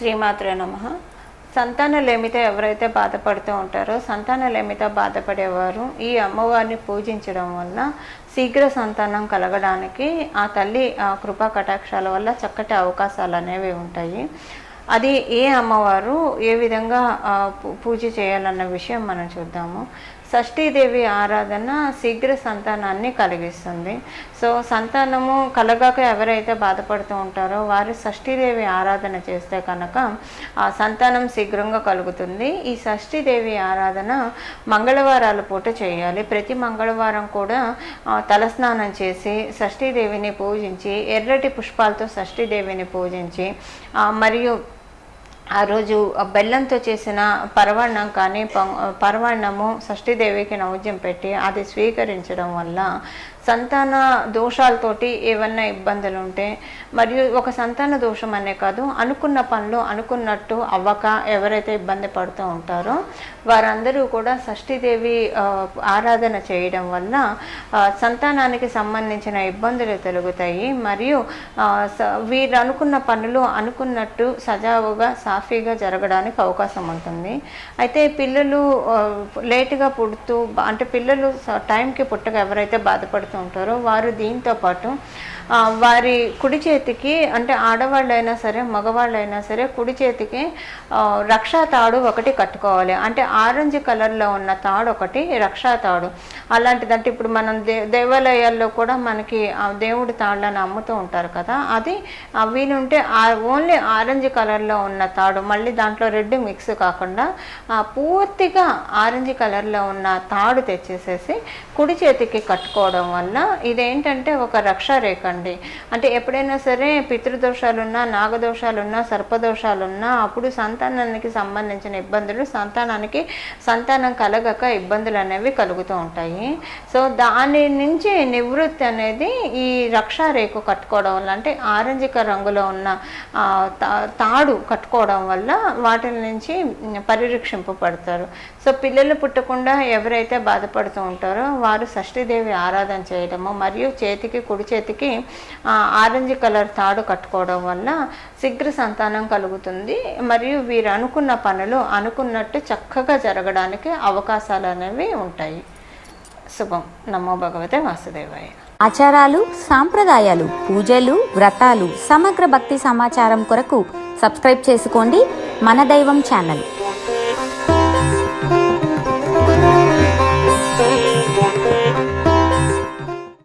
శ్రీమాత్రే నమ. సంతానలేమితో ఎవరైతే బాధపడుతూ ఉంటారో సంతానలేమితో బాధపడేవారు ఈ అమ్మవారిని పూజించడం వల్ల శీఘ్ర సంతానం కలగడానికి ఆ తల్లి ఆ కృపా కటాక్షాల వల్ల చక్కటి అవకాశాలు అనేవి ఉంటాయి. అది ఏ అమ్మవారు ఏ విధంగా పూ- పూజ చేయాలన్న విషయం మనం చూద్దాము. షష్ఠీదేవి ఆరాధన శీఘ్ర సంతానాన్ని కలిగిస్తుంది. సో సంతానము కలగాక ఎవరైతే బాధపడుతూ ఉంటారో వారు షష్ఠీదేవి ఆరాధన చేస్తే కనుక ఆ సంతానం శీఘ్రంగా కలుగుతుంది. ఈ షష్ఠీదేవి ఆరాధన మంగళవారాల పూట చేయాలి. ప్రతి మంగళవారం కూడా తలస్నానం చేసి షష్ఠీదేవిని పూజించి ఎర్రటి పుష్పాలతో షష్ఠీదేవిని పూజించి మరియు ఆ రోజు బెల్లంతో చేసిన పరవాన్నం కానీ పొంగ పరవాన్నము షష్ఠీదేవికి నైవేద్యం పెట్టి అది స్వీకరించడం వల్ల సంతాన దోషాలతోటి ఏమన్నా ఇబ్బందులు ఉంటే మరియు ఒక సంతాన దోషం అనే కాదు అనుకున్న పనులు అనుకున్నట్టు అవ్వక ఎవరైతే ఇబ్బంది పడుతూ ఉంటారో వారందరూ కూడా షష్ఠీదేవి ఆరాధన చేయడం వల్ల సంతానానికి సంబంధించిన ఇబ్బందులు తొలగుతాయి. మరియు స- వీరు అనుకున్న పనులు అనుకున్నట్టు సజావుగా సాఫీగా జరగడానికి అవకాశం ఉంటుంది. అయితే పిల్లలు లేటుగా పుడుతూ అంటే పిల్లలు టైంకి పుట్టక ఎవరైతే బాధపడుతూ ఉంటారో వారు దీంతో పాటు వారి కుడి చేతికి అంటే ఆడవాళ్ళైనా సరే మగవాళ్ళైనా సరే కుడి చేతికి రక్షా తాడు ఒకటి కట్టుకోవాలి. అంటే ఆరెంజ్ కలర్లో ఉన్న తాడు ఒకటి రక్షా తాడు. అలాంటిదంటే ఇప్పుడు మనం దే దేవాలయాల్లో కూడా మనకి ఆ దేవుడి తాళ్ళని అమ్ముతూ ఉంటారు కదా అది వీలుంటే ఆ ఓన్లీ ఆరెంజ్ కలర్లో ఉన్న తాడు. మళ్ళీ దాంట్లో రెడ్ మిక్స్ కాకుండా పూర్తిగా ఆరెంజ్ కలర్లో ఉన్న తాడు తెచ్చేసేసి కుడి చేతికి కట్టుకోవడం వల్ల ఇదేంటంటే ఒక రక్షారేఖ అండి. అంటే ఎప్పుడైనా సరే పితృదోషాలున్నా నాగదోషాలున్నా సర్పదోషాలున్నా అప్పుడు సంతానానికి సంబంధించిన ఇబ్బందులు సంతానానికి సంతానం కలగక ఇబ్బందులు అనేవి కలుగుతూ ఉంటాయి. సో దాని నుంచి నివృత్తి అనేది ఈ రక్షారేఖ కట్టుకోవడం వల్ల అంటే ఆరెంజ్ రంగులో ఉన్న తాడు కట్టుకోవడం వల్ల వాటి నుంచి పరిరక్షింపబడతారు సో పిల్లలు పుట్టకుండా ఎవరైతే బాధపడుతూ ఉంటారో వారు షష్ఠీదేవి ఆరాధన చేయడము మరియు చేతికి కుడి చేతికి ఆరెంజ్ కలర్ తాడు కట్టుకోవడం వల్ల శీఘ్ర సంతానం కలుగుతుంది. మరియు వీరు అనుకున్న పనులు అనుకున్నట్టు చక్కగా జరగడానికి అవకాశాలు అనేవి ఉంటాయి. శుభం. నమో భగవతే వాసుదేవాయ. ఆచారాలు సాంప్రదాయాలు పూజలు వ్రతాలు సమగ్ర భక్తి సమాచారం కొరకు సబ్స్క్రైబ్ చేసుకోండి మన దైవం ఛానల్.